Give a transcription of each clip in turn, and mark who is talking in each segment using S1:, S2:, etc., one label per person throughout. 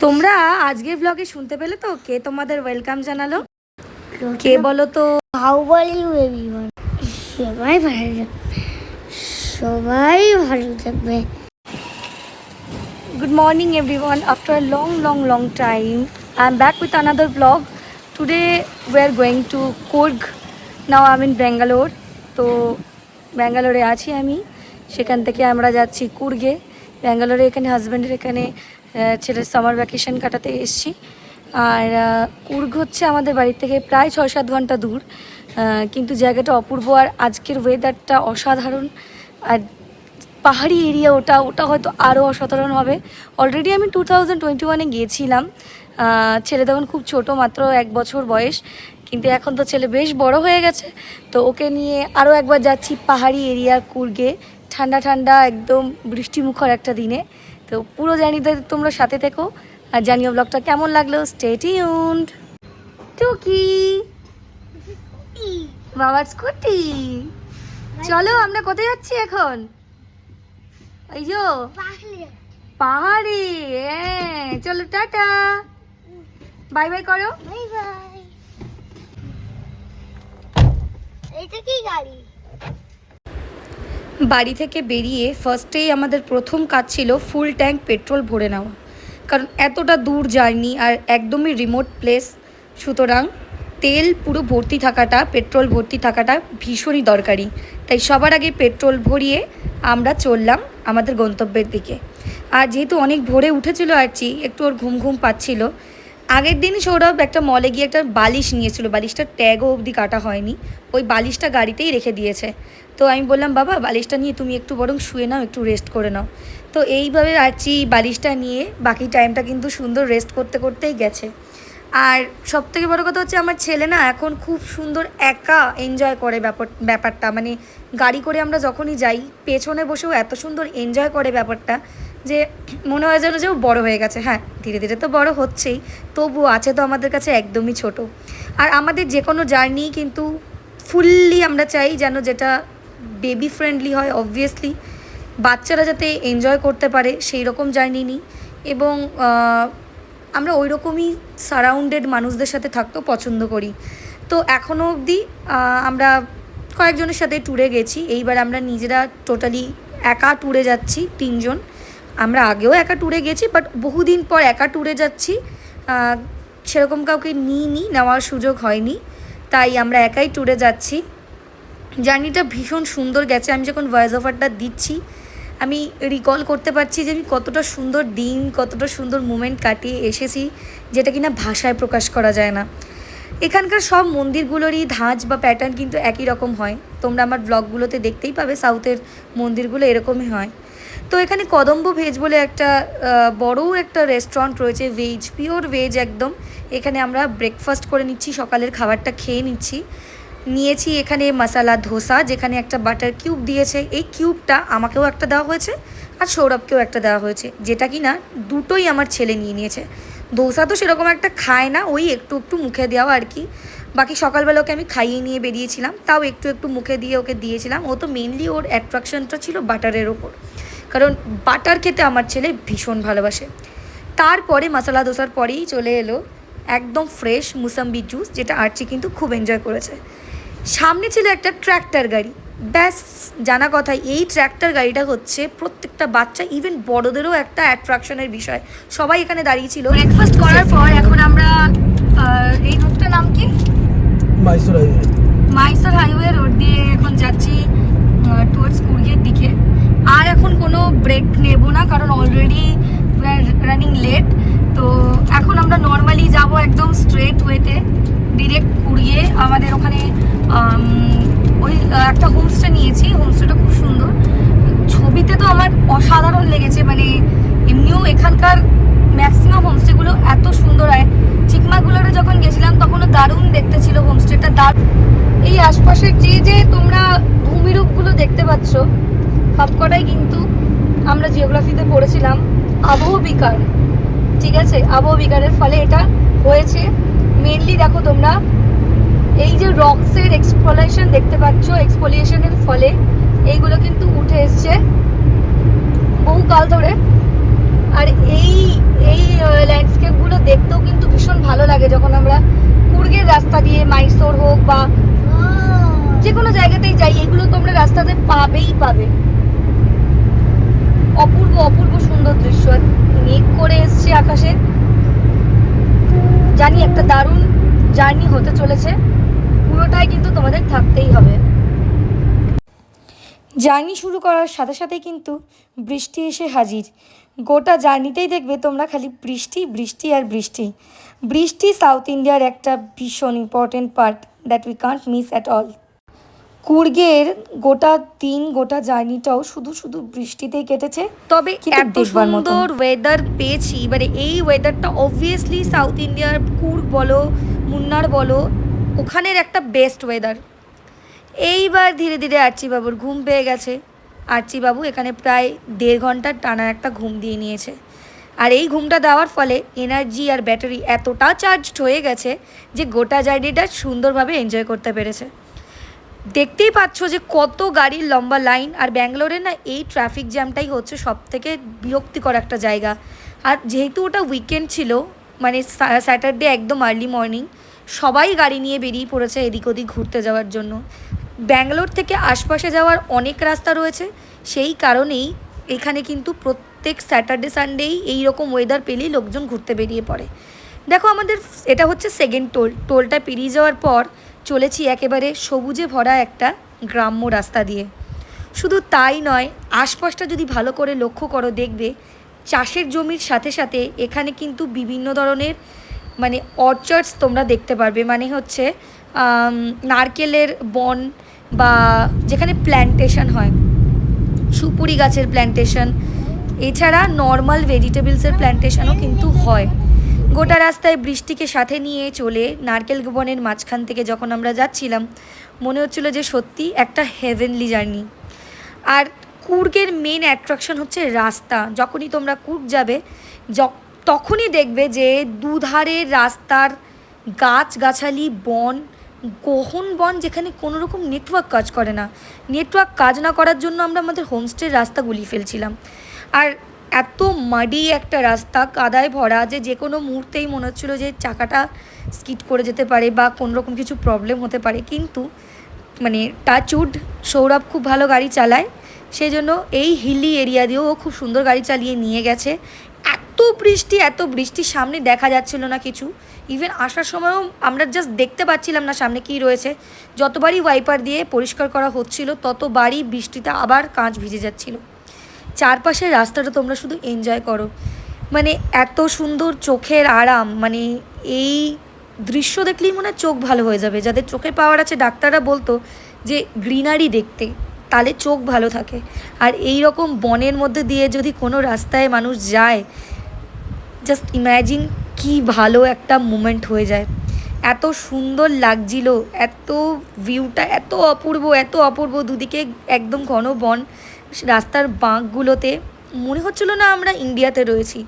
S1: তোমরা আজকে ব্লগে শুনতে পেলে তো? কে তোমাদের ওয়েলকাম জানালো? কে বলো তো
S2: হাউ বল সবাই সবাই ভালো
S1: good morning everyone after long long long time I am back with another vlog today we are going to Coorg now I mean Bangalore তো ব্যাঙ্গালোরে আছি আমি। সেখান থেকে আমরা যাচ্ছি কুর্গে। ব্যাঙ্গালোরে এখানে হাজব্যান্ডের এখানে ছেলের সামার ভ্যাকেশন কাটাতে এসেছি। আর কুর্গ হচ্ছে আমাদের বাড়ি থেকে প্রায় ছয় সাত ঘণ্টা দূর। কিন্তু জায়গাটা অপূর্ব আর আজকের ওয়েদারটা অসাধারণ। আর পাহাড়ি এরিয়া ওটা ওটা হয়তো আরও অসাধারণ হবে। অলরেডি আমি টু থাউজেন্ড টোয়েন্টি ওয়ানে গিয়েছিলাম ছেলে তখন খুব ছোট, মাত্র এক বছর বয়স। কিন্তু এখন তো ছেলে বেশ বড় হয়ে গেছে তো ওকে নিয়ে আরও একবার যাচ্ছি পাহাড়ি এরিয়া কুর্গে। ঠান্ডা ঠান্ডা একদম বৃষ্টিমুখর একটা দিনে। তো পুরো জার্নিতে তোমরা সাথে থেকো। আর জানিও ব্লগটা কেমন লাগল? স্টেটিউন্ড টুকি। বাবার স্কুটি। চলো আমরা কোথায় যাচ্ছি এখন? এই যো পাহাড়ে হ্যাঁ। চলো টাটা। বাই বাই করো।
S2: Bye bye.
S1: বাড়ি থেকে বেরিয়ে ফার্স্টেই আমাদের প্রথম কাজ ছিল ফুল ট্যাঙ্ক পেট্রোল ভরে নেওয়া। কারণ এতটা দূর জার্নি আর একদমই রিমোট প্লেস সুতরাং তেল পুরো ভর্তি থাকাটা পেট্রোল ভর্তি থাকাটা ভীষণই দরকারি। তাই সবার আগে পেট্রোল ভরিয়ে আমরা চললাম আমাদের গন্তব্যের দিকে। আর যেহেতু অনেক ভোরে উঠেছিল আরচি, একটু ওর ঘুম ঘুম পাচ্ছিল, আগের দিন সৌরভ একটা মলে গিয়ে একটা বালিশ নিয়েছিল। বালিশটার ট্যাগও অবধি কাটা হয়নি। ওই বালিশটা গাড়িতেই রেখে দিয়েছে। তো আমি বললাম, বাবা, বালিশটা নিয়ে তুমি একটু বরং শুয়ে নাও, একটু রেস্ট করে নাও। তো এইভাবে আরচি বালিশটা নিয়ে। বাকি টাইমটা কিন্তু সুন্দর রেস্ট করতে করতেই গেছে। আর সব থেকে বড়ো কথা হচ্ছে, আমার ছেলে না এখন খুব সুন্দর একা এনজয় করে ব্যাপার, ব্যাপারটা। মানে গাড়ি করে আমরা যখনই যাই, পেছনে বসেও এত সুন্দর এনজয় করে ব্যাপারটা যে মনে হয় যেন যে ও বড় হয়ে গেছে। হ্যাঁ ধীরে ধীরে তো বড় হচ্ছেই তবু আছে তো আমাদের কাছে একদমই ছোট। আর আমাদের যে কোনো জার্নি কিন্তু ফুললি আমরা চাই যেন যেটা বেবি ফ্রেন্ডলি হয় অবভিয়াসলি বাচ্চারা যাতে এনজয় করতে পারে, সেই রকম জার্নি নিই এবং আমরা ওই রকমই সারাউন্ডেড মানুষদের সাথে থাকতেও পছন্দ করি। তো এখনও অবধি আমরা কয়েকজনের সাথে ট্যুরে গেছি, এইবার আমরা নিজেরা টোটালি একা ট্যুরে যাচ্ছি, তিনজন। আমরা আগেও একা ট্যুরে গেছি বাট বহুদিন পর একা ট্যুরে যাচ্ছি সেরকম কাউকে নিইনি, নেওয়ার সুযোগ হয়নি। তাই আমরা একাই ট্যুরে যাচ্ছি। জার্নিটা ভীষণ সুন্দর গেছে। আমি যখন ভয়েস অফারটা দিচ্ছি, আমি রিকল করতে পারছি যে আমি কতটা সুন্দর দিন, কতটা সুন্দর মুমেন্ট কাটিয়ে এসেছি, যেটা কিনা ভাষায় প্রকাশ করা যায় না। এখানকার সব মন্দিরগুলোরই ধাঁচ বা প্যাটার্ন কিন্তু একই রকম হয়। তোমরা আমার ব্লগগুলোতে দেখতেই পাবে সাউথের মন্দিরগুলো এরকমই হয়। তো এখানে কদম্ব ভেজ বলে একটা বড় একটা রেস্টুরেন্ট রয়েছে ভেজ পিওর ভেজ একদম। এখানে আমরা ব্রেকফাস্ট করে নিচ্ছি, সকালের খাবারটা খেয়ে নিচ্ছি। নিয়েছি এখানে মশালা ধোসা যেখানে একটা বাটার কিউব দিয়েছে। এই কিউবটা আমাকেও একটা দেওয়া হয়েছে আর সৌরভকেও একটা দেওয়া হয়েছে, যেটা কি না দুটোই আমার ছেলে নিয়ে নিয়েছে। ধোসা তো সেরকম একটা খায় না, ওই একটু একটু মুখে দেওয়া আর কি। বাকি সকালবেলা ওকে আমি খাইয়ে নিয়ে বেরিয়েছিলাম, তাও একটু একটু মুখে দিয়ে ওকে দিয়েছিলাম। ও তো মেনলি ওর অ্যাট্রাকশনটা ছিল বাটারের ওপর। কারণ বাটার খেতে আমার ছেলে ভীষণ ভালোবাসে। তারপরে মশলা দোসার পরেই চলে এলো একদম ফ্রেশ মুসাম্বি জুস যেটা আর্চি কিন্তু খুব এনজয় করেছে। সামনে ছিল একটা ট্র্যাক্টর গাড়ি। ব্যাস জানা কথা এই ট্র্যাক্টর গাড়িটা হচ্ছে প্রত্যেকটা বাচ্চা ইভেন বড়দেরও একটা অ্যাট্রাকশনের বিষয়। সবাই এখানে দাঁড়িয়ে ছিল। ব্রেকফাস্ট করার পর এখন আমরা এই রুটটার নাম কি?
S3: Mysore highway
S1: Mysore highway road দিয়ে এখন যাচ্ছি টুয়ার্ডস কুর্গের দিকে আর এখন কোনো ব্রেক নেব না কারণ অলরেডি রানিং লেট তো এখন আমরা নর্মালি যাব একদম স্ট্রেট ওয়েতে ডিরেক্ট কুড়িয়ে আমাদের ওখানে ওই একটা হোমস্টে নিয়েছি হোমস্টেটা খুব সুন্দর। ছবিতে তো আমার অসাধারণ লেগেছে মানে এমনিও এখানকার ম্যাক্সিমাম হোমস্টেগুলো এত সুন্দর হয়। চিকমাগুলোরে যখন গেছিলাম, তখনও দারুণ দেখতে ছিল হোমস্টেটা দারুণ এই আশপাশের যে যে তোমরা ভূমিরূপগুলো দেখতে পাচ্ছ, সবকটাই কিন্তু আমরা জিওগ্রাফিতে পড়েছিলাম আবহ বিকার ঠিক আছে? আবহবিকারের ফলে এটা হয়েছে। মেনলি দেখো তোমরা এই যে রক্সের এক্সপ্লোরেশন দেখতে পাচ্ছ এক্সপোলিয়েশনের ফলে এইগুলো কিন্তু উঠে এসছে বহু কাল ধরে। আর এই এই ল্যান্ডস্কেপগুলো দেখতেও কিন্তু ভীষণ ভালো লাগে যখন আমরা কুর্গের রাস্তা দিয়ে মাইসোর হোক বা যে কোনো জায়গাতেই যাই এগুলো তোমরা রাস্তাতে পাবেই পাবে। অপূর্ব অপূর্ব সুন্দর দৃশ্য। মেঘ করে এসছে আকাশে। জানি একটা দারুণ জার্নি হতে চলেছে। পুরোটাই কিন্তু তোমাদের থাকতেই হবে। জার্নি শুরু করার সাথে সাথে কিন্তু বৃষ্টি এসে হাজির। গোটা জার্নিতেই দেখবে তোমরা খালি বৃষ্টি বৃষ্টি আর বৃষ্টি। বৃষ্টি সাউথ ইন্ডিয়ার একটা ভীষণ important part that we can't miss at all কুর্গের গোটা দিন গোটা জার্নিটাও শুধু শুধু বৃষ্টিতেই কেটেছে। তবে এত সুন্দর ওয়েদার পেয়েছি। মানে এই ওয়েদারটা অবভিয়াসলি সাউথ ইন্ডিয়ার কুর্গ বলো মুন্নার বলো ওখানের একটা বেস্ট ওয়েদার এইবার ধীরে ধীরে আর্চি বাবুর ঘুম পেয়ে গেছে। আর্চি বাবু এখানে প্রায় দেড় ঘণ্টার টানা একটা ঘুম দিয়ে নিয়েছে। আর এই ঘুমটা দেওয়ার ফলে এনার্জি আর ব্যাটারি এতটা চার্জড হয়ে গেছে যে গোটা জার্নিটা সুন্দরভাবে এনজয় করতে পেরেছে। দেখতেই পাচ্ছ যে কত গাড়ির লম্বা লাইন, আর ব্যাঙ্গালোরে না এই ট্রাফিক জ্যামটাই হচ্ছে সব থেকে বিরক্তিকর একটা জায়গা। আর যেহেতু ওটা উইকেন্ড ছিল মানে স্যাটারডে একদম আর্লি মর্নিং সবাই গাড়ি নিয়ে বেরিয়ে পড়েছে এদিক ওদিক ঘুরতে যাওয়ার জন্য। ব্যাঙ্গালোর থেকে আশপাশে যাওয়ার অনেক রাস্তা রয়েছে, সেই কারণেই এখানে কিন্তু প্রত্যেক স্যাটারডে সানডেই এই রকম ওয়েদার পেলেই লোকজন ঘুরতে বেরিয়ে পড়ে। দেখো আমাদের, এটা হচ্ছে সেকেন্ড টোল টোলটা পেরিয়ে যাওয়ার পর চলেছি একেবারে সবুজে ভরা একটা গ্রাম্য রাস্তা দিয়ে। শুধু তাই নয়, আশপাশটা যদি ভালো করে লক্ষ্য করো, দেখবে চাষের জমির সাথে সাথে এখানে কিন্তু বিভিন্ন ধরনের মানে অর্চার্ডস তোমরা দেখতে পারবে। মানে হচ্ছে নারকেলের বন বা যেখানে প্ল্যান্টেশন হয়, সুপুরি গাছের প্ল্যান্টেশন। এছাড়া নর্মাল ভেজিটেবলসের প্ল্যান্টেশনও কিন্তু হয়। গোটা রাস্তায় বৃষ্টিকে সাথে নিয়ে চলে নারকেল বনের মাঝখান থেকে যখন আমরা যাচ্ছিলাম, মনে হচ্ছিল যে সত্যি একটা হেভেনলি জার্নি আর কুর্গের মেন অ্যাট্রাকশন হচ্ছে রাস্তা। যখনই তোমরা কুর্গ যাবে তখনই দেখবে যে দুধারে রাস্তার গাছগাছালি, বন, গহন বন যেখানে কোনো রকম নেটওয়ার্ক কাজ করে না। নেটওয়ার্ক কাজ না করার জন্য আমরা আমাদের হোমস্টের রাস্তা গুলিয়ে ফেলছিলাম। আর এত মাডি একটা রাস্তা, কাদায় ভরা, যে যে কোনো মুহূর্তেই মনে হচ্ছিল যে চাকাটা স্কিট করে যেতে পারে বা কোনো রকম কিছু প্রবলেম হতে পারে। কিন্তু মানে টাচউড সৌরভ খুব ভালো গাড়ি চালায়। সেই জন্য এই হিলি এরিয়া দিয়েও খুব সুন্দর গাড়ি চালিয়ে নিয়ে গেছে। এত বৃষ্টি, এত বৃষ্টির সামনে দেখা যাচ্ছিল না কিছু। ইভেন আসার সময়ও আমরা জাস্ট দেখতে পাচ্ছিলাম না সামনে কী রয়েছে। যতবারই ওয়াইপার দিয়ে পরিষ্কার করা হচ্ছিল, ততবারই বৃষ্টিতে আবার কাঁচ ভিজে যাচ্ছিল। চারপাশের রাস্তাটা তোমরা শুধু এনজয় করো। মানে এত সুন্দর চোখের আরাম মানে এই দৃশ্য দেখলেই মনে হয় চোখ ভালো হয়ে যাবে। যাদের চোখের পাওয়ার আছে, ডাক্তাররা বলতো যে গ্রিনারি দেখতে, তাহলে চোখ ভালো থাকে। আর এই রকম বনের মধ্যে দিয়ে যদি কোনো রাস্তায় মানুষ যায় জাস্ট ইম্যাজিন কি ভালো একটা মুমেন্ট হয়ে যায়। এত সুন্দর লাগছিল, এত ভিউটা এত অপূর্ব এত অপূর্ব, দুদিকে একদম ঘন বন। রাস্তার বাঁকগুলোতে মনে হচ্ছিল না আমরা ইন্ডিয়াতে রয়েছি।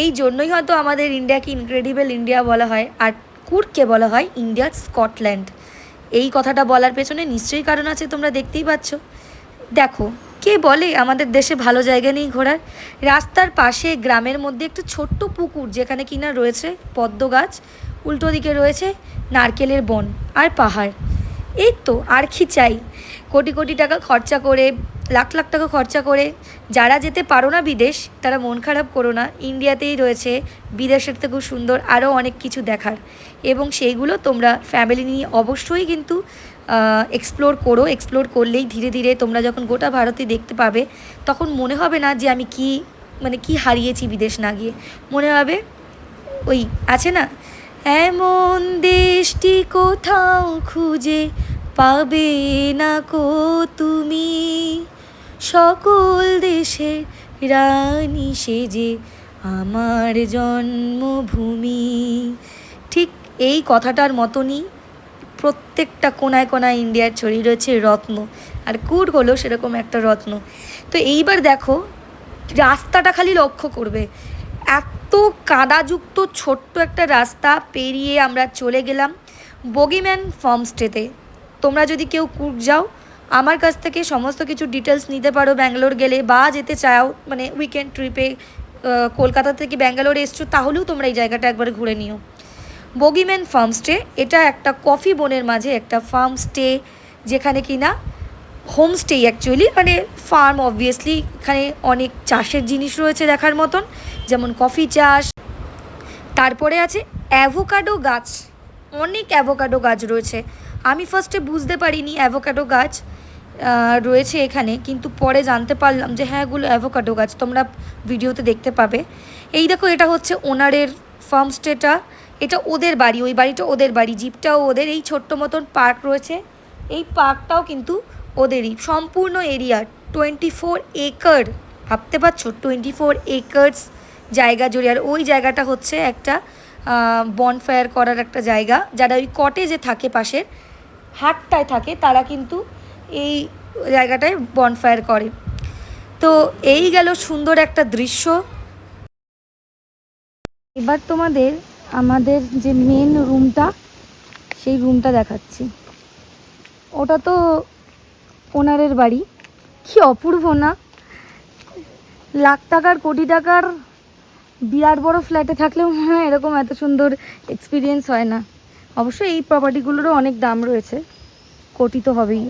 S1: এই জন্যই হয়তো আমাদের ইন্ডিয়াকে ইনক্রেডিবল ইন্ডিয়া বলা হয় আর কুর্ককে বলা হয় ইন্ডিয়ার স্কটল্যান্ড। এই কথাটা বলার পেছনে নিশ্চয়ই কারণ আছে, তোমরা দেখতেই পাচ্ছ। দেখো, কে বলে আমাদের দেশে ভালো জায়গা নেই ঘোরার? রাস্তার পাশে গ্রামের মধ্যে একটা ছোট্ট পুকুর যেখানে কিনা রয়েছে পদ্ম গাছ, উল্টো দিকে রয়েছে নারকেলের বন আর পাহাড়। এই তো আর কি চাই? কোটি কোটি টাকা খরচা করে লাখ লাখ টাকা খরচা করে যারা যেতে পারো না বিদেশ, তারা মন খারাপ করো না। ইন্ডিয়াতেই রয়েছে বিদেশের থেকেও সুন্দর আরও অনেক কিছু দেখার। এবং সেইগুলো তোমরা ফ্যামিলি নিয়ে অবশ্যই কিন্তু এক্সপ্লোর করো। এক্সপ্লোর করলেই ধীরে ধীরে তোমরা যখন গোটা ভারতে দেখতে পাবে, তখন মনে হবে না যে আমি কি মানে কি হারিয়েছি বিদেশ না গিয়ে। মনে হবে ওই আছে না, এমন দেশটি কোথাও খুঁজে পাবে না কো তুমি? সকল দেশের রানী সেজে আমার জন্মভূমি। ঠিক এই কথাটার মতনই প্রত্যেকটা কোনায় কোনায় ইন্ডিয়ার ছড়িয়ে রয়েছে রত্ন। আর কুট হলো সেরকম একটা রত্ন। তো এইবার দেখো, রাস্তাটা খালি লক্ষ্য করবে। এত কাদাযুক্ত ছোট্ট একটা রাস্তা পেরিয়ে আমরা চলে গেলাম বগিম্যান ফার্মস্টেতে। তোমরা যদি কেউ কুক যাও আমার কাছ থেকে সমস্ত কিছু ডিটেলস নিতে পারো ব্যাঙ্গালোর গেলে বা যেতে চাও মানে উইকেন্ড ট্রিপে কলকাতা থেকে ব্যাঙ্গালোরে এসছো, তাহলেও তোমরা এই জায়গাটা একবার ঘুরে নিও। বগিম্যান ফার্ম স্টে এটা একটা কফি বনের মাঝে একটা ফার্ম স্টে যেখানে কি কিনা হোমস্টেই অ্যাকচুয়ালি মানে ফার্ম অবভিয়াসলি এখানে অনেক চাষের জিনিস রয়েছে দেখার মতন, যেমন কফি চাষ। তারপরে আছে অ্যাভোকাডো গাছ, অনেক অ্যাভোকাডো গাছ রয়েছে। আমি ফার্স্টে বুঝতে পারিনি অ্যাভোকাডো গাছ রয়েছে এখানে, কিন্তু পরে জানতে পারলাম যে হ্যাঁ এগুলো অ্যাভোকাডো গাছ, তোমরা ভিডিওতে দেখতে পাবে। এই দেখো, এটা হচ্ছে ওনারের ফার্মস্টেটা এটা ওদের বাড়ি, ওই বাড়িটা ওদের বাড়ি, জিপটাও ওদের, এই ছোট্ট মতন পার্ক রয়েছে। এই পার্কটাও কিন্তু ওদেরই, সম্পূর্ণ এরিয়া টোয়েন্টি ফোর একর ভাবতে পারছ? টোয়েন্টি ফোর একর্স জায়গা জুড়ে, আর ওই জায়গাটা হচ্ছে একটা বনফায়ার করার একটা জায়গা, যারা ওই কটেজে থাকে পাশের হাটটায় থাকে, তারা কিন্তু এই জায়গাটায় বনফায়ার করে। তো এই গেল সুন্দর একটা দৃশ্য। এবার তোমাদের, আমাদের যে মেন রুমটা সেই রুমটা দেখাচ্ছি। ওটা তো ওনারের বাড়ি। কি অপূর্ব না? লাখ টাকার, কোটি টাকার বিরাট বড় ফ্ল্যাটে থাকলেও মনে হয় এরকম এত সুন্দর এক্সপিরিয়েন্স হয় না। অবশ্যই এই প্রপার্টিগুলোরও অনেক দাম রয়েছে। কোটি তো হবেই।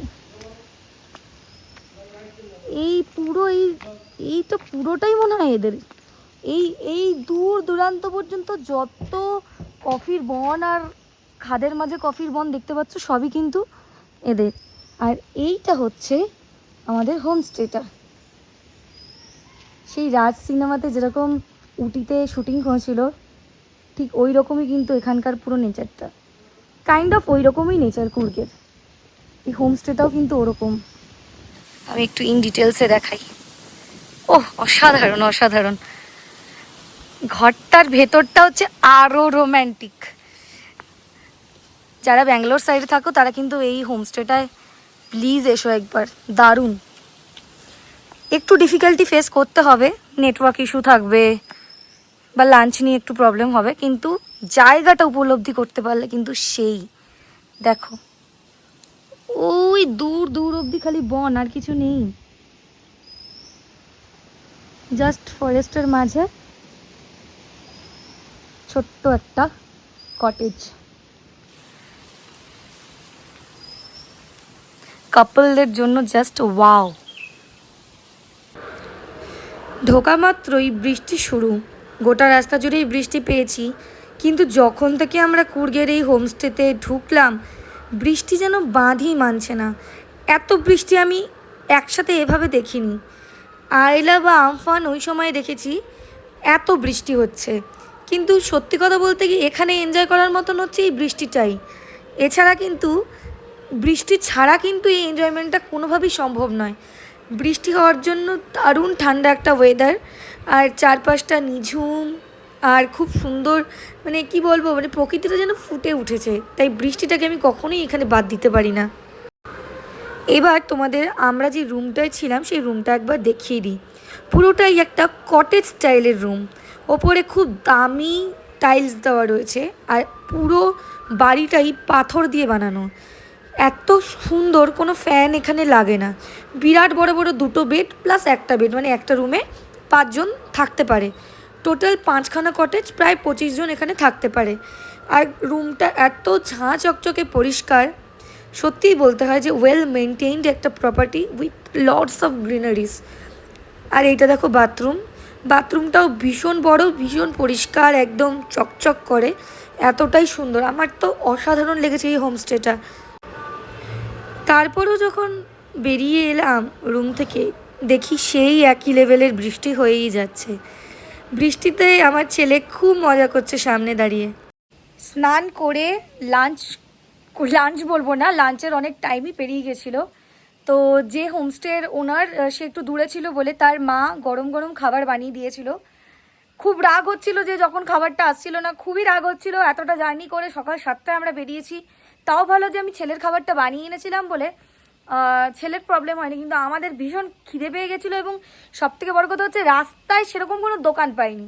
S1: এই পুরো এই এই তো পুরোটাই মনে হয় এদের। এই এই দূর দূরান্ত পর্যন্ত যত কফির বন আর খাদের মাঝে কফির বন দেখতে পাচ্ছ, সবই কিন্তু এদের। আর এইটা হচ্ছে আমাদের হোমস্টেটা সেই রাজ সিনেমাতে যেরকম উটিতে শুটিং হয়েছিল, ঠিক ওই রকমই কিন্তু এখানকার পুরো নেচারটা কাইন্ড অফ ওই রকমই নেচার কুর্গের। এই হোমস্টেটাও কিন্তু ওরকম। আমি একটু ইন ডিটেলসে দেখাই। ওহ, অসাধারণ অসাধারণ। ঘরটার ভেতরটা হচ্ছে আরও রোম্যান্টিক যারা ব্যাঙ্গালোর সাইডে থাকো, তারা কিন্তু এই হোমস্টেটায় প্লিজ এসো একবার। দারুণ। একটু ডিফিকাল্টি ফেস করতে হবে। নেটওয়ার্ক ইস্যু থাকবে। বা লাঞ্চ নিয়ে একটু প্রবলেম হবে, কিন্তু জায়গাটা উপলব্ধি করতে পারলে কিন্তু সেই। দেখো। ওই দূর দূর অবধি খালি বন, আর কিছু নেই। জাস্ট ফরেস্টের মাঝে ছোট্ট একটা কটেজ কাপলদের জন্য জাস্ট ওয়াও ঢোকা মাত্রই বৃষ্টি শুরু। গোটা রাস্তা জুড়েই বৃষ্টি পেয়েছি। কিন্তু যখন থেকে আমরা কুর্গের এই হোমস্টেতে ঢুকলাম, বৃষ্টি যেন বাঁধই মানছে না। এত বৃষ্টি আমি একসাথে এভাবে দেখিনি। আইলা বা আমফান ওই সময় দেখেছি এত বৃষ্টি হচ্ছে। কিন্তু সত্যি কথা বলতে কি এখানে এনজয় করার মতন হচ্ছে এই বৃষ্টিটাই। এছাড়া কিন্তু বৃষ্টি ছাড়া কিন্তু এই এনজয়মেন্টটা কোনোভাবেই সম্ভব নয়। বৃষ্টি হওয়ার জন্য দারুণ ঠান্ডা একটা ওয়েদার আর চারপাশটা নিঝুম, আর খুব সুন্দর মানে কি বলব মানে প্রকৃতিটা যেন ফুটে উঠেছে। তাই বৃষ্টিটাকে আমি কখনোই এখানে বাদ দিতে পারি না। এবার তোমাদের আমরা যে রুমটায় ছিলাম, সেই রুমটা একবার দেখিয়ে দিই। পুরোটাই একটা কটেজ স্টাইলের রুম ওপরে খুব দামি টাইলস দেওয়া রয়েছে, আর পুরো বাড়িটাই পাথর দিয়ে বানানো। এত সুন্দর, কোনো ফ্যান এখানে লাগে না। বিরাট বড় বড় দুটো বেড প্লাস একটা বেড মানে একটা রুমে পাঁচজন থাকতে পারে। টোটাল পাঁচখানা কটেজ প্রায় পঁচিশ জন এখানে থাকতে পারে। আর রুমটা এত ঝাঁ চকচকে পরিষ্কার, সত্যিই বলতে হয় যে ওয়েল মেনটেইনড একটা property with lots of greeneries আর এইটা দেখো বাথরুম বাথরুমটাও ভীষণ বড়, ভীষণ পরিষ্কার, একদম চকচক করে। এতটাই সুন্দর। আমার তো অসাধারণ লেগেছে এই হোমস্টেটা তারপরও যখন বেরিয়ে এলাম রুম থেকে দেখি সেই একই লেভেলের বৃষ্টি হয়েই যাচ্ছে। বৃষ্টিতে আমার ছেলে খুব মজা করছে সামনে দাঁড়িয়ে। স্নান করে লাঞ্চ লাঞ্চ বলব না লাঞ্চের অনেক টাইমই পেরিয়ে গেছিল। তো যে হোমস্টের ওনার সে একটু দূরে ছিল বলে তার মা গরম গরম খাবার বানিয়ে দিয়েছিল। খুব রাগ হচ্ছিল যে যখন খাবারটা আসছিল না, খুবই রাগ হচ্ছিল এতটা জার্নি করে সকাল সাতটায় আমরা বেরিয়েছি। তাও ভালো যে আমি ছেলের খাবারটা বানিয়ে এনেছিলাম বলে ছেলের প্রবলেম হয়নি, কিন্তু আমাদের ভীষণ খিদে পেয়ে গেছিল এবং সব থেকে বড় কথা হচ্ছে রাস্তায় সেরকম কোনো দোকান পাইনি।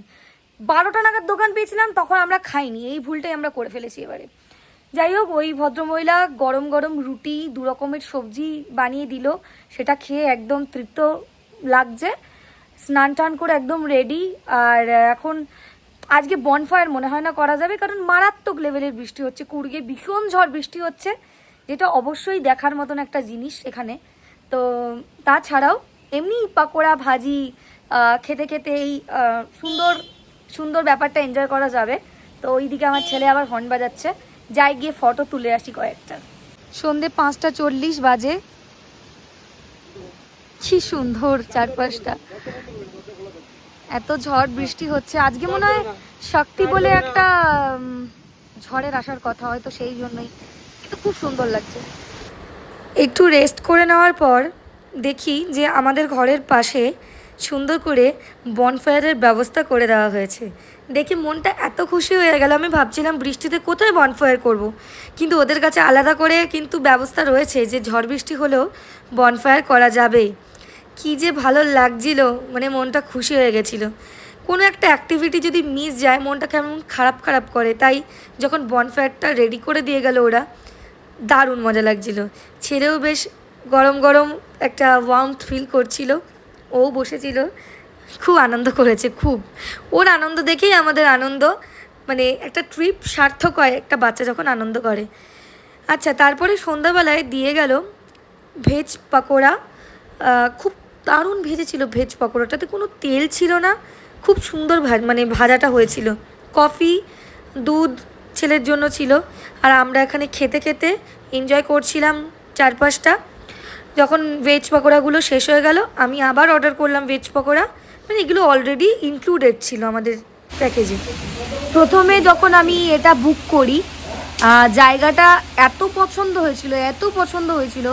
S1: বারোটা নাগাদ দোকান পেয়েছিলাম, তখন আমরা খাইনি, এই ভুলটাই আমরা করে ফেলেছি এবারে। যাই হোক, ওই ভদ্রমহিলা গরম গরম রুটি, দু রকমের সবজি বানিয়ে দিল, সেটা খেয়ে একদম তৃপ্ত লাগছে। স্নান টান করে একদম রেডি আর এখন আজকে বনফায়ার মনে হয় না করা যাবে, কারণ মারাত্মক লেভেলের বৃষ্টি হচ্ছে কুড়িয়ে ভীষণ ঝড় বৃষ্টি হচ্ছে। যেটা অবশ্যই দেখার মতন একটা জিনিস এখানে। তো তাছাড়াও এমনি পাকোড়া, ভাজি খেতে খেতে এই সুন্দর সুন্দর ব্যাপারটা এনজয় করা যাবে। তো ওইদিকে আমার ছেলে আবার হর্ন বাজাচ্ছে। যাই গিয়ে ফটো তুলে আসি কয়েকটা। সন্ধে পাঁচটা চল্লিশ বাজে। কি সুন্দর চারপাশটা। এত ঝড় বৃষ্টি হচ্ছে। আজকে মনে হয় শক্তি বলে একটা ঝড়ের আসার কথা, হয়তো সেই জন্যই। কিন্তু খুব সুন্দর লাগছে। একটু রেস্ট করে নেওয়ার পর দেখি যে আমাদের ঘরের পাশে সুন্দর করে বনফায়ারের ব্যবস্থা করে দেওয়া হয়েছে। দেখে মনটা এত খুশি হয়ে গেল, আমি ভাবছিলাম বৃষ্টিতে কোথায় বনফায়ার করব। কিন্তু ওদের কাছে আলাদা করে কিন্তু ব্যবস্থা রয়েছে যে ঝড় বৃষ্টি হলেও বনফায়ার করা যাবে। কি যে ভালো লাগছিল মানে মনটা খুশি হয়ে গেছিল। কোনো একটা অ্যাক্টিভিটি যদি মিস যায়, মনটা কেমন খারাপ খারাপ করে। তাই যখন বনফায়ারটা রেডি করে দিয়ে গেল ওরা দারুণ মজা লাগছিল। ছেলেও বেশ গরম গরম একটা ওয়ার্মথ ফিল করছিল। ও বসেছিল। খুব আনন্দ করেছে, খুব। ওর আনন্দ দেখেই আমাদের আনন্দ মানে একটা ট্রিপ সার্থক হয় একটা বাচ্চা যখন আনন্দ করে। আচ্ছা তারপরে সন্ধ্যাবেলায় দিয়ে গেল ভেজ পাকোড়া। খুব দারুণ ভেজেছিল ভেজ পকোড়াটাতে। কোনো তেল ছিল না। খুব সুন্দর ভাজ মানে ভাজাটা হয়েছিল। কফি, দুধ ছেলের জন্য ছিল। আর আমরা এখানে খেতে খেতে এনজয় করছিলাম চারপাশটা। যখন ভেজ পকোড়াগুলো শেষ হয়ে গেল, আমি আবার অর্ডার করলাম ভেজ পকোড়া। মানে এগুলো অলরেডি ইনক্লুডেড ছিল আমাদের প্যাকেজে প্রথমে যখন আমি এটা বুক করি জায়গাটা এত পছন্দ হয়েছিল, এত পছন্দ হয়েছিল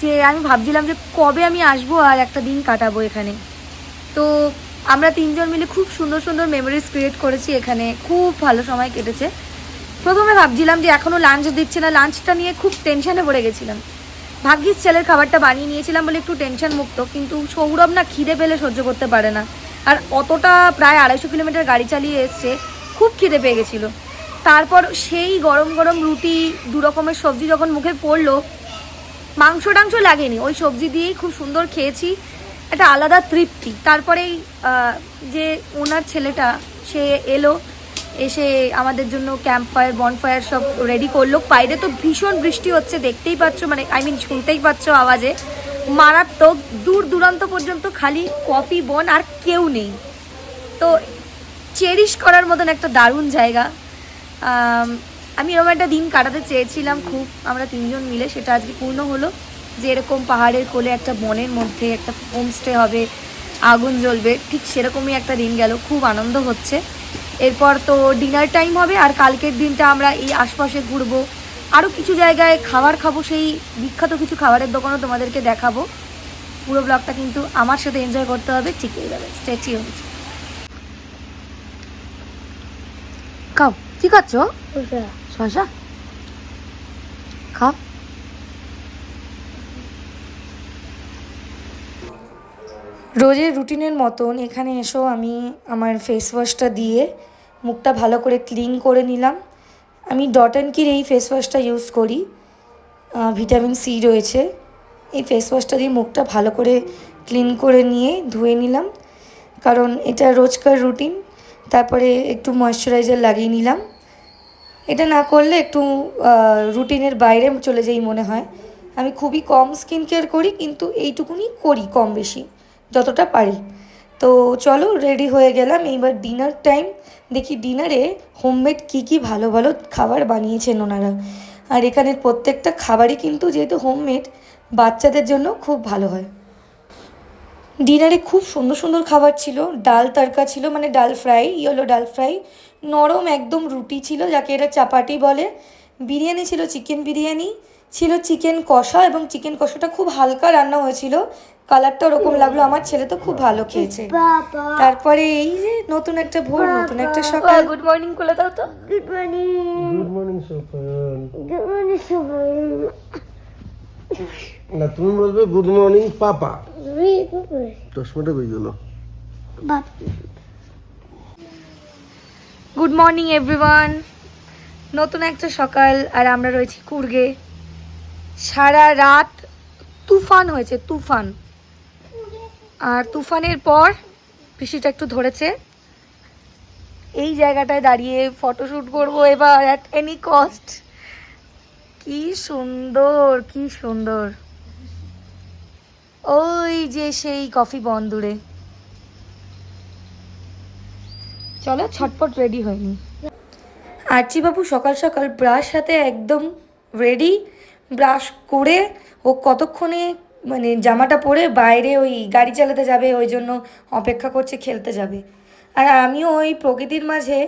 S1: যে আমি ভাবছিলাম যে কবে আমি আসব আর একটা দিন কাটাবো এখানে। তো আমরা তিনজন মিলে খুব সুন্দর সুন্দর মেমোরিজ ক্রিয়েট করেছি এখানে। খুব ভালো সময় কেটেছে। প্রথমে ভাবছিলাম যে এখনও লাঞ্চ দিচ্ছে না লাঞ্চটা নিয়ে খুব টেনশনে পড়ে গেছিলাম। ভাগ্যিস ছেলের খাবারটা বানিয়ে নিয়েছিলাম বলে একটু টেনশন মুক্ত, কিন্তু সৌরভ না খিদে পেলে সহ্য করতে পারে না। আর অতটা প্রায় আড়াইশো কিলোমিটার গাড়ি চালিয়ে এসছে, খুব খিদে পেয়ে গেছিল। তারপর সেই গরম গরম রুটি, দু রকমের সবজি যখন মুখে পড়ল, মাংস টাংস লাগেনি। ওই সবজি দিয়েই খুব সুন্দর খেয়েছি, একটা আলাদা তৃপ্তি। তারপরেই যে ওনার ছেলেটা, সে এলো এসে আমাদের জন্য ক্যাম্প ফায়ার বন ফায়ার সব রেডি করল। বাইরে তো ভীষণ বৃষ্টি হচ্ছে, দেখতেই পাচ্ছ মানে আই মিন শুনতেই পাচ্ছ আওয়াজে। মারাত্মক দূর দূরান্ত পর্যন্ত খালি কফি বন আর কেউ নেই। তো চেরিশ করার মতন একটা দারুণ জায়গা। আমি এরকম একটা দিন কাটাতে চেয়েছিলাম খুব। আমরা তিনজন মিলে, সেটা আজকে পূর্ণ হলো। যে এরকম পাহাড়ের কোলে একটা বনের মধ্যে একটা হোমস্টে হবে, আগুন জ্বলবে, ঠিক সেরকমই একটা দিন গেল। খুব আনন্দ হচ্ছে। এরপর তো ডিনার টাইম হবে আর কালকের দিনটা আমরা এই আশপাশে ঘুরবো। আরও কিছু জায়গায় খাবার খাব সেই বিখ্যাত কিছু খাবারের দোকানও তোমাদেরকে দেখাবো। পুরো ব্লগটা কিন্তু আমার সাথে এনজয় করতে হবে ঠিক হয়ে যাবে স্টেচি হচ্ছে খাও। কি খাচ্ছ? শশা খাও। রোজের রুটিনের মতন এখানে এসেও আমি আমার ফেস ওয়াশটা দিয়ে মুখটা ভালো করে ক্লিন করে নিলাম। আমি ডট অ্যান্ড কির এই ফেস ওয়াশটা ইউজ করি ভিটামিন সি রয়েছে। এই ফেস ওয়াশটা দিয়ে মুখটা ভালো করে ক্লিন করে নিয়ে ধুয়ে নিলাম। কারণ এটা রোজকার রুটিন তারপরে একটু ময়শ্চারাইজার লাগিয়ে নিলাম। এটা না করলে একটু রুটিনের বাইরে চলে যাই মনে হয়। আমি খুবই কম স্কিন কেয়ার করি, কিন্তু এইটুকুনি করি কম বেশি, যতটা পারি। তো চলো রেডি হয়ে গেলাম। এইবার ডিনার টাইম দেখি ডিনারে হোমমেড কী কী ভালো ভালো খাবার বানিয়েছেন ওনারা। আর এখানের প্রত্যেকটা খাবারই কিন্তু যেহেতু হোমমেড বাচ্চাদের জন্য খুব ভালো হয়। ডিনারে খুব সুন্দর সুন্দর খাবার ছিল। ডাল তড়কা ছিল মানে ডাল ফ্রাই, ইয়েলো ডাল ফ্রাই। নরম একদম রুটি ছিল, যাকে এটা চাপাটি বলে। বিরিয়ানি ছিল, চিকেন বিরিয়ানি। ছিল চিকেন কষা এবং চিকেন কষাটা খুব হালকা রান্না হয়েছিল। কালারটা ওরকম লাগল। আমার ছেলে তো খুব ভালো খেয়েছে। তারপরে এই যে নতুন একটা ভোর নতুন একটা সকাল। গুড মর্নিং করে দাও তো।
S2: Good morning
S3: good morning Safal
S2: good morning
S3: না তুমি বলবে গুড মর্নিং পাপা। চশমাটা গেলো।
S1: গুড মর্নিং এভরিওয়ান নতুন একটা সকাল আর আমরা রয়েছি কুর্গে। সারা রাত তুফান হয়েছে তুফান। আর তুফানের পর বৃষ্টিটা একটু ধরেছে। এই জায়গাটায় দাঁড়িয়ে ফটোশ্যুট করব এবার অ্যাট এনি কস্ট কি সুন্দর কি সুন্দর। ওই যে সেই কফি বন্দুরে চলো ছটপট রেডি হয়নি আর্চিবাবু সকাল সকাল ব্রাশ হাতে একদম রেডি ব্রাশ করে ও কতক্ষণে মানে জামাটা পরে বাইরে ওই গাড়ি চালাতে যাবে, ওই জন্য অপেক্ষা করছে, খেলতে যাবে। আর আমিও ওই প্রকৃতির মাঝে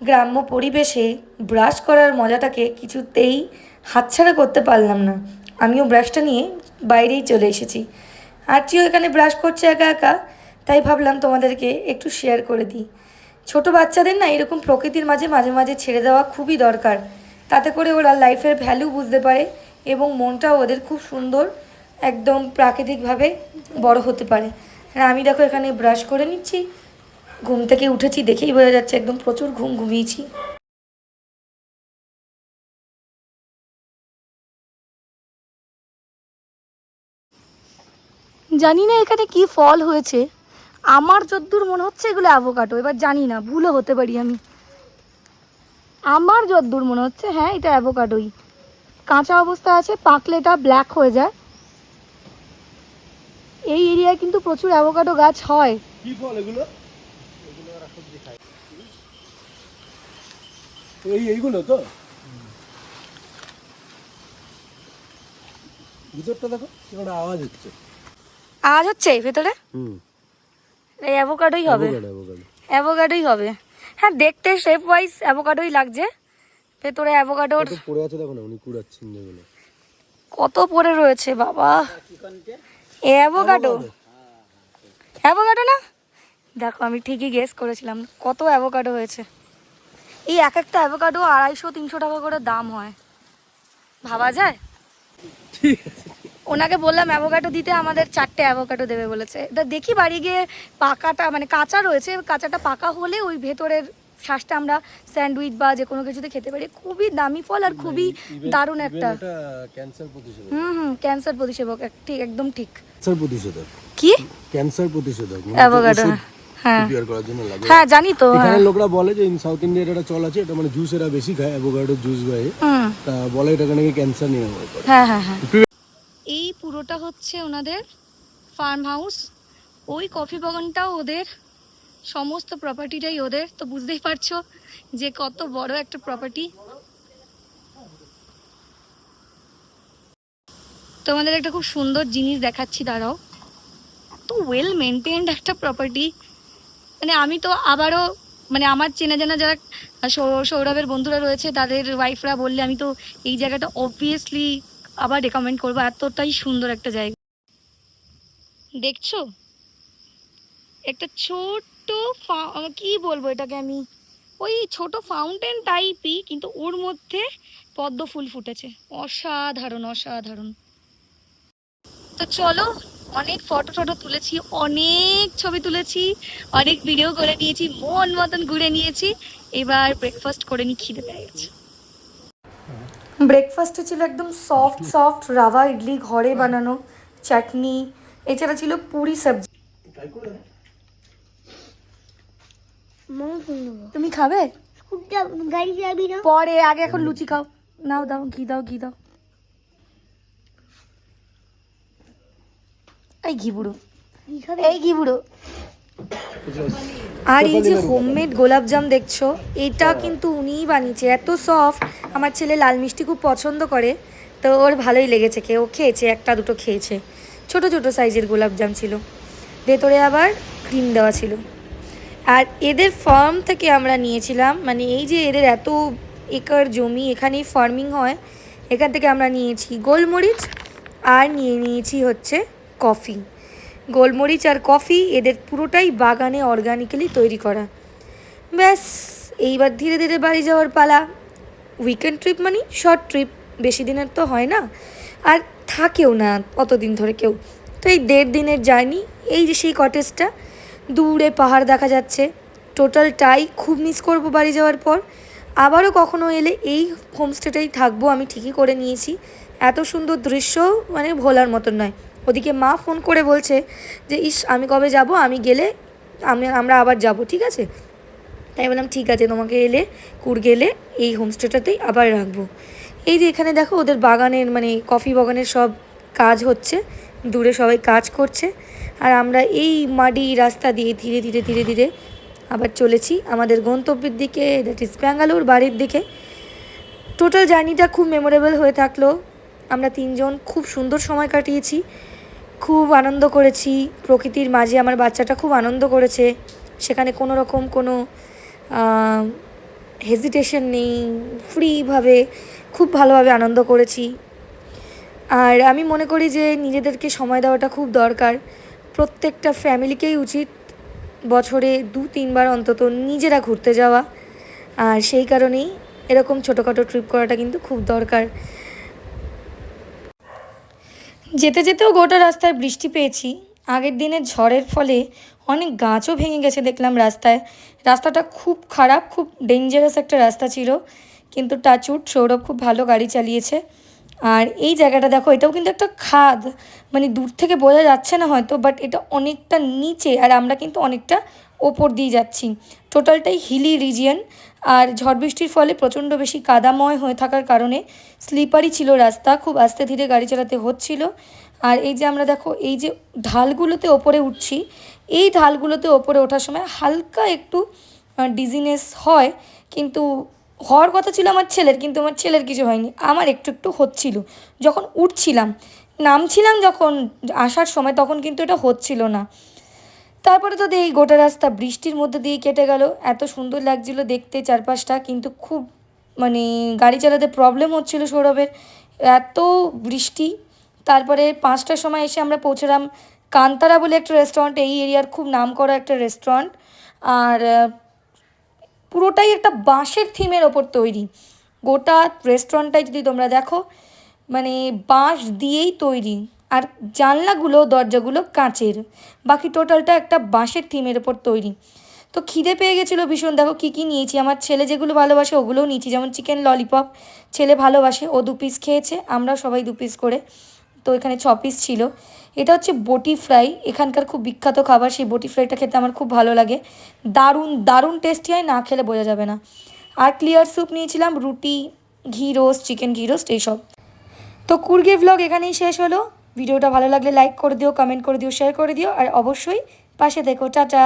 S1: গ্রাম্য পরিবেশে ব্রাশ করার মজাটাকে কিছুতেই হাতছাড়া করতে পারলাম না। আমিও ব্রাশটা নিয়ে বাইরেই চলে এসেছি। আর আর্চিও এখানে ব্রাশ করছে একা একা, তাই ভাবলাম তোমাদেরকে একটু শেয়ার করে দিই। ছোট বাচ্চাদের না এরকম প্রকৃতির মাঝে মাঝে মাঝে ছেড়ে দেওয়া খুবই দরকার। তাতে করে ওরা লাইফের ভ্যালু বুঝতে পারে এবং মনটাও ওদের খুব সুন্দর একদম প্রাকৃতিকভাবে বড় হতে পারে। আর আমি দেখো এখানে ব্রাশ করে নিচ্ছি। ঘুম থেকে উঠেছি দেখেই বোঝা যাচ্ছে একদম প্রচুর ঘুম ঘুমিয়েছি। জানি না এখানে কি ফল হয়েছে। আমার যদ্দূর মনে হচ্ছে এগুলো অ্যাভোকাডো এবার জানি না, ভুলও হতে পারি আমি। আমার যদ্দূর মনে হচ্ছে হ্যাঁ এটা অ্যাভোকাডোই কাঁচা অবস্থা আছে, পাকলে এটা ব্ল্যাক হয়ে যায়। এই এরিয়ায় কিন্তু প্রচুর অ্যাভোকাডো গাছ হয়।
S3: কি ফল এগুলো? এই এইগুলো তো? ভিতরটা দেখো একটা আওয়াজ হচ্ছে।
S1: আওয়াজ হচ্ছে ভেতরে?
S3: হুম।
S1: এই অ্যাভোকাডোই হবে। অ্যাভোকাডোই হবে। হ্যাঁ দেখতে শেপ ওয়াইজ অ্যাভোকাডোই লাগছে। ভেতরে অ্যাভোকাডোর
S3: কত পড়ে আছে দেখো না উনি কুড়াচ্ছেন যেগুলো।
S1: কত পড়ে রয়েছে বাবা। অ্যাভোকাডো। অ্যাভোকাডো। না? দেখো আমি ঠিকই গেস করেছিলাম। কত অ্যাভোকাডো হয়েছে? এই এক একটা অ্যাভোকাডো আড়াইশো তিনশো টাকা করে দাম হয়। ভাবা যায়? ওনাকে বললাম অ্যাভোকাডো দিতে আমাদের চারটে অ্যাভোকাডো দেবে বলেছে। এটা দেখি বাড়ি গিয়ে পাকাটা মানে কাঁচা রয়েছে কাঁচাটা পাকা হলে ওই ভেতরের শ্বাসটা আমরা স্যান্ডউইচ বা যে কোনো কিছুতে খেতে পারি। খুবই দামি ফল আর খুবই দারুণ একটা।
S3: এটা
S1: হুম হুম ক্যান্সার প্রতিষেধক ঠিক একদম ঠিক।
S3: ক্যান্সার প্রতিষেধক।
S1: কি?
S3: ক্যান্সার প্রতিষেধক। মানে
S1: অ্যাভোকাডো হ্যাঁ।
S3: জন্য লাগে।
S1: হ্যাঁ জানি তো হ্যাঁ।
S3: এখানে লোকরা বলে যে সাউথ ইন্ডিয়ার একটা চল আছে এটা মানে জুস এরা বেশি খায় অ্যাভোকাডো জুস তা বলে এটাকে নাকি ক্যান্সার নিরাময় করে।
S1: হ্যাঁ হ্যাঁ হ্যাঁ। এই পুরোটা হচ্ছে ওনাদের ফার্ম হাউস ওই কফি বাগানটাও ওদের সমস্ত প্রপার্টিটাই ওদের, তো বুঝতেই পারছ যে কত বড় একটা প্রপার্টি তোমাদের একটা খুব সুন্দর জিনিস দেখাচ্ছি, দাঁড়াও। এত ওয়েল মেনটেন্ড একটা প্রপার্টি মানে আমি তো আবারও মানে আমার চেনা জানা যারা সৌরভের বন্ধুরা রয়েছে, তাদের ওয়াইফরা বললে আমি তো এই জায়গাটা অবভিয়াসলি আবার রেকমেন্ড করব, এতটাই সুন্দর একটা জায়গা। দেখছ? একটা ছোট্ট কি বলব এটাকে আমি? ওই ছোট ফাউন্টেন টাইপই কিন্তু ওর মধ্যে পদ্ম ফুল ফুটেছে। অসাধারণ অসাধারণ। তো চলো অনেক ফটো টটো তুলেছি অনেক ছবি তুলেছি অনেক ভিডিও করে নিয়েছি মন মতন ঘুরে নিয়েছি। এবার ব্রেকফাস্ট করে নি খিদে পেয়ে গেছে। ব্রেকফাস্টে ছিল একদম সফট সফট রাভা ইডলি ঘরে বানানো চাটনি এছাড়া ছিল পুরি সবজি। তুমি খাবে?
S2: যাবি
S1: পরে আগে এখন লুচি খাও। নাও দাও ঘি দাও ঘি দাও। এই ঘি বুড়ো। এই ঘি বুড়ো। আর এই যে হোমমেড গোলাপজাম দেখছ এটা কিন্তু উনিই বানিয়েছে। এত সফট আমার ছেলে লাল মিষ্টি খুব পছন্দ করে। তো ওর ভালোই লেগেছে খেয়ে। ও খেয়েছে একটা দুটো খেয়েছে। ছোট ছোট সাইজের গোলাপজাম ছিল। ভেতরে আবার ক্রিম দেওয়া ছিল। আর এদের ফার্ম থেকে আমরা নিয়েছিলাম মানে এই যে এদের এত একর জমি এখানেই ফার্মিং হয়, এখান থেকে আমরা নিয়েছি গোলমরিচ আর নিয়ে নিয়েছি হচ্ছে কফি গোলমরিচ আর কফি এদের পুরোটাই বাগানে অর্গানিক্যালি তৈরি করা। ব্যাস, এইবার ধীরে ধীরে বাড়ি যাওয়ার পালা। উইকেন্ড ট্রিপ মানে শর্ট ট্রিপ বেশি দিনের তো হয় না। আর থাকেও না অতদিন ধরে কেউ। তো এই দেড় দিনের জার্নি এই যে সেই কটেজটা দূরে পাহাড় দেখা যাচ্ছে। টোটালটাই খুব মিস করব বাড়ি যাওয়ার পর। আবারও কখনো এলে এই হোমস্টেটাই থাকব আমি ঠিকই করে নিয়েছি। এত সুন্দর দৃশ্য মানে ভোলার মতন নয়। ওদিকে মা ফোন করে বলছে যে, ইস, আমি কবে যাব? আমি গেলে আমি, আমরা আবার যাব, ঠিক আছে? তাই বললাম, ঠিক আছে, তোমাকে এলে, কুর গেলে এই হোমস্টেটাতেই আবার রাখব। এই যে এখানে দেখো, ওদের বাগানের মানে কফি বাগানের সব কাজ হচ্ছে। দূরে সবাই কাজ করছে। আর আমরা এই মাটি রাস্তা দিয়ে ধীরে ধীরে ধীরে ধীরে আবার চলেছি আমাদের গন্তব্যের দিকে দ্যাট ইজ ব্যাঙ্গালোর বাড়ির দিকে। টোটাল জার্নিটা খুব মেমোরেবল হয়ে থাকল। আমরা তিনজন খুব সুন্দর সময় কাটিয়েছি, খুব আনন্দ করেছি। প্রকৃতির মাঝে আমার বাচ্চাটা খুব আনন্দ করেছে। সেখানে কোনো রকম কোনো হেজিটেশন নেই ফ্রিভাবে খুব ভালোভাবে আনন্দ করেছি। আর আমি মনে করি যে নিজেদেরকে সময় দেওয়াটা খুব দরকার। প্রত্যেকটা ফ্যামিলিকেই উচিত বছরে দু, তিনবার অন্তত নিজেরা ঘুরতে যাওয়া। আর সেই কারণেই এরকম ছোটোখাটো ট্রিপ করাটা কিন্তু খুব দরকার। যেতে যেতেও গোটা রাস্তায় বৃষ্টি পেয়েছি। আগের দিনের ঝড়ের ফলে অনেক গাছও ভেঙে গেছে দেখলাম রাস্তায়। রাস্তাটা খুব খারাপ, খুব ডেঞ্জারাস একটা রাস্তা ছিল। কিন্তু টাচুট সৌরভ খুব ভালো গাড়ি চালিয়েছে। আর এই জায়গাটা দেখো, এটাও কিন্তু একটা খাদ। মানে দূর থেকে বোঝা যাচ্ছে না হয়তো বাট এটা অনেকটা নিচে আর আমরা কিন্তু অনেকটা ওপর দিয়ে যাচ্ছি। টোটালটাই হিলি রিজিয়ন আর ঝড় বৃষ্টির ফলে প্রচণ্ড বেশি কাদাময় হয়ে থাকার কারণে স্লিপারই ছিল রাস্তা, খুব আস্তে ধীরে গাড়ি চালাতে হচ্ছিল। আর এই যে আমরা দেখো, এই যে ঢালগুলোতে ওপরে উঠছি, এই ঢালগুলোতে ওপরে ওঠার সময় হালকা একটু ডিজিনেস হয়, কিন্তু হওয়ার কথা ছিল আমার ছেলের, কিন্তু আমার ছেলের কিছু হয়নি। আমার একটু একটু হচ্ছিল। যখন উঠছিলাম, নামছিলাম যখন আসার সময়, তখন কিন্তু এটা হচ্ছিল না। তারপরে তো এই গোটা রাস্তা বৃষ্টির মধ্যে দিয়ে কেটে গেল। এত সুন্দর লাগছিল দেখতে চারপাশটা, কিন্তু খুব মানে গাড়ি চালাতে প্রবলেম হচ্ছিল সৌরভের। এত বৃষ্টি। তারপরে পাঁচটার সময় এসে আমরা পৌঁছলাম কান্তারা বলে একটা রেস্টুরেন্ট এই এরিয়ার খুব নাম করা একটা রেস্টুরেন্ট আর পুরোটাই একটা বাঁশের থিমের ওপর তৈরি। গোটা রেস্টুরেন্টটাই যদি তোমরা দেখো মানে বাঁশ দিয়েই তৈরি। আর জানলাগুলো, দরজাগুলো কাঁচের। বাকি টোটালটা একটা বাঁশের থিমের ওপর তৈরি। তো খিদে পেয়ে গেছিল ভীষণ। দেখো কী কী নিয়েছি। আমার ছেলে যেগুলো ভালোবাসে ওগুলোও নিয়েছি। যেমন চিকেন ললিপপ ছেলে ভালোবাসে। ও দু পিস খেয়েছে। আমরাও সবাই দু পিস করে। তো এখানে ছ পিস ছিল। এটা হচ্ছে বটি ফ্রাই। এখানকার খুব বিখ্যাত খাবার, সেই বটি ফ্রাইটা খেতে আমার খুব ভালো লাগে। দারুণ দারুণ টেস্টি হয়, না খেলে বোঝা যাবে না। আর ক্লিয়ার স্যুপ নিয়েছিলাম, রুটি, ঘি রোস্ট চিকেন ঘি রোস্ট এইসব। তো কুর্গে ভ্লগ এখানেই শেষ হলো। ভিডিওটা ভালো লাগলে লাইক করে দিও কমেন্ট করে দিও শেয়ার করে দিও। আর অবশ্যই পাশে দেখো টাটা!